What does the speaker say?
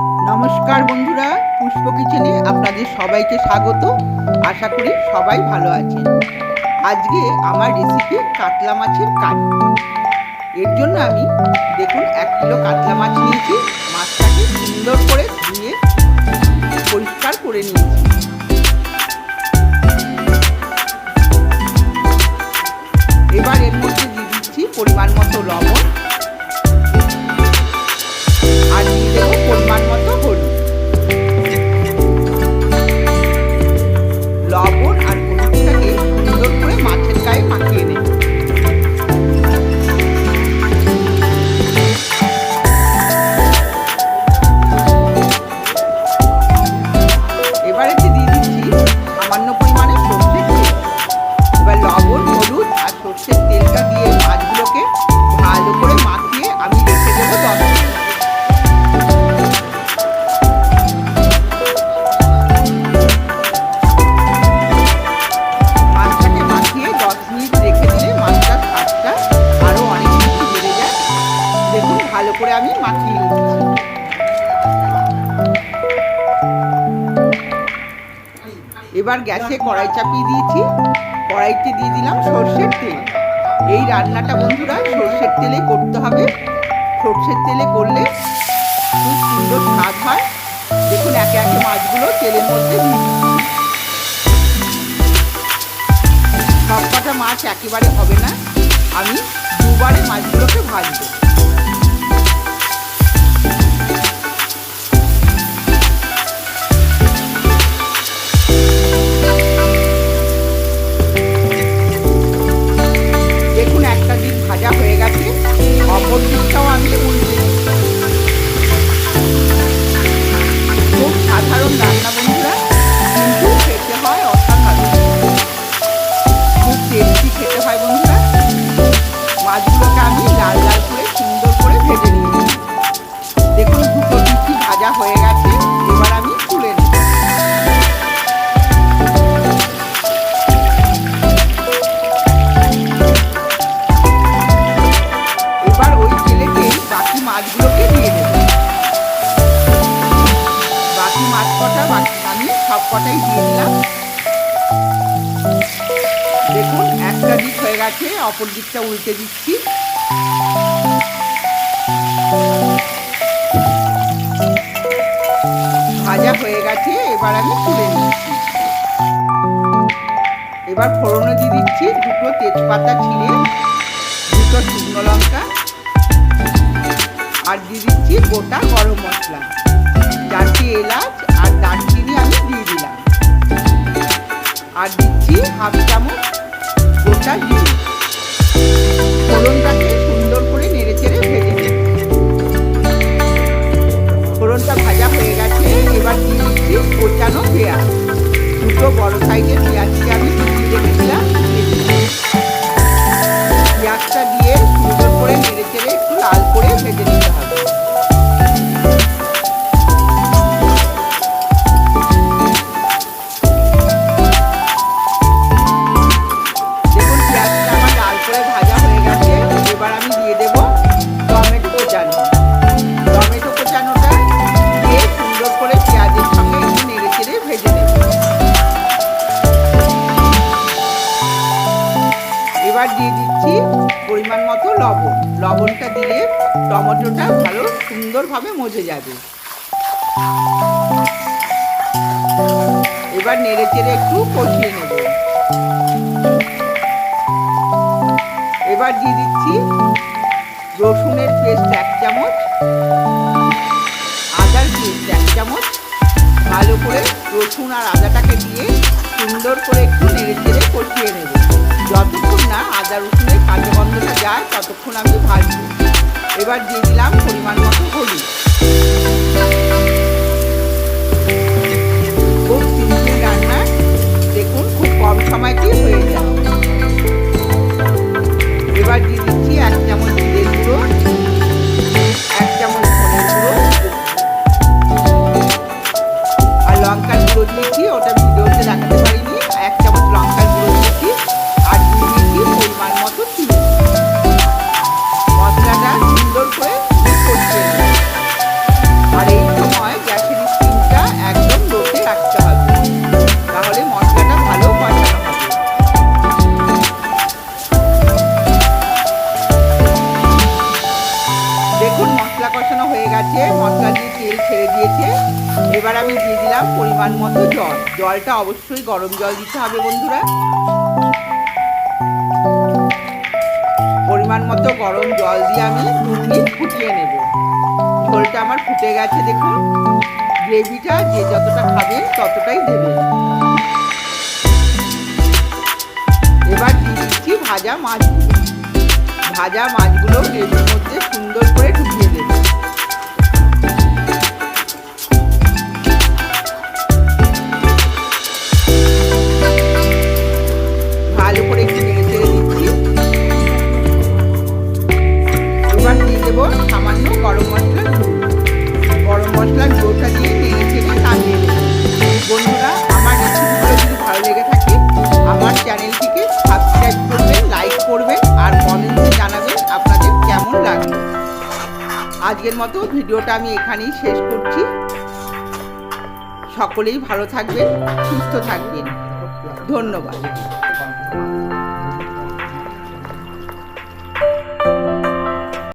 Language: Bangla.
নমস্কার বন্ধুরা, পুষ্প কিচেনে আপনাদের সবাইকে স্বাগত। আশা করি সবাই ভালো আছেন। আজকে আমার রেসিপি কাতলা মাছের কারি। এর জন্য আমি, দেখুন, এক কিলো কাতলা মাছ নিয়েছি। মাছটাকে সুন্দর করে ধুয়ে পরিষ্কার করে নিয়েছি। এবার এর মধ্যে দিয়ে দিচ্ছি পরিমাণ মতো লবণ। দেখুন, ভালো করে আমি মাখিয়ে নিচ্ছি। এবার গ্যাসে কড়াই চাপিয়ে দিয়েছি। কড়াইতে দিয়ে দিলাম সর্ষের তেল। এই রান্নাটা বন্ধুরা, সর্ষের তেলে করতে হবে। সর্ষের তেলে করলে খুব সুন্দর স্বাদ হয়। দেখুন, একে একে মাছগুলো তেলের মধ্যে সব কটা মাছ একেবারে হবে না। আমি দুবারে মাছগুলোকে ভাজবো। কটাই দিয়ে দিলাম। দেখুন, একটা দিক হয়ে গেছে, অপর দিকটা উল্টে দিচ্ছি। ভাজা হয়ে গেছে, এবার আমি তুলে নিচ্ছি। এবার ফোড়নে দিয়ে দিচ্ছি, দুটো তেজপাতা ছিঁড়ে, দুটো শুকনো লঙ্কা, আর দিয়ে দিচ্ছি গোটা গরম মশলা। চারটি দিচ্ছি হাফ চামচ গোটা জিরে ফোড়নটাকে সুন্দর করে নেড়ে চেড়ে ভেজে ফোড়নটা ভাজা হয়ে গেছে, এবার দিয়ে দিচ্ছি কোচানো পেঁয়াজ। দুটো বড় সাইজের পেঁয়াজকে এবার দিয়ে দিচ্ছি পরিমাণ মতো লবণ। লবণটা দিলে টমেটোটা ভালো সুন্দরভাবে মজে যাবে। এবার নেড়ে চেড়ে একটু কষিয়ে নেব। এবার দিয়ে দিচ্ছি রসুনের পেস্ট এক চামচ, আদার পেস্ট এক চামচ। ভালো করে রসুন আর আদাটাকে দিয়ে সুন্দর করে একটু নেড়ে চেড়ে কষিয়ে নেব। যতক্ষণ না আদা রসুনের কাঁচা গন্ধটা যায়, ততক্ষণ আমি ভাজবো এবার দিয়ে দিলাম পরিমাণ মতো হলুদ। খুব সিম্পল রান্না, দেখুন, খুব কম সময়তেই হয়ে যায় মশলা দিয়ে তেল ছেড়ে দিয়েছে। এবার আমি দিয়ে দিলাম পরিমাণ মতো জল। জলটা অবশ্যই গরম জল দিতে হবে বন্ধুরা। পরিমাণ মতো গরম জল দিয়ে আমি দু মিনিট ফুটিয়ে নেব। ঝোলটা আমার ফুটে গেছে দেখুন। গ্রেভিটা যে যতটা খাবেন ততটাই দেবেন এবার দিয়ে দিচ্ছি ভাজা মাছগুলো ভাজা মাছগুলো গ্রেভির মধ্যে সুন্দর করে ঢুকিয়ে চ্যানেলটিকে সাবস্ক্রাইব করবেন লাইক করবেন আর কমেন্টে জানাবেন আপনাদের কেমন লাগল। আজকের মতো ভিডিওটা আমি এখানেই শেষ করছি। সকলেই ভালো থাকবেন, সুস্থ থাকবেন। ধন্যবাদ।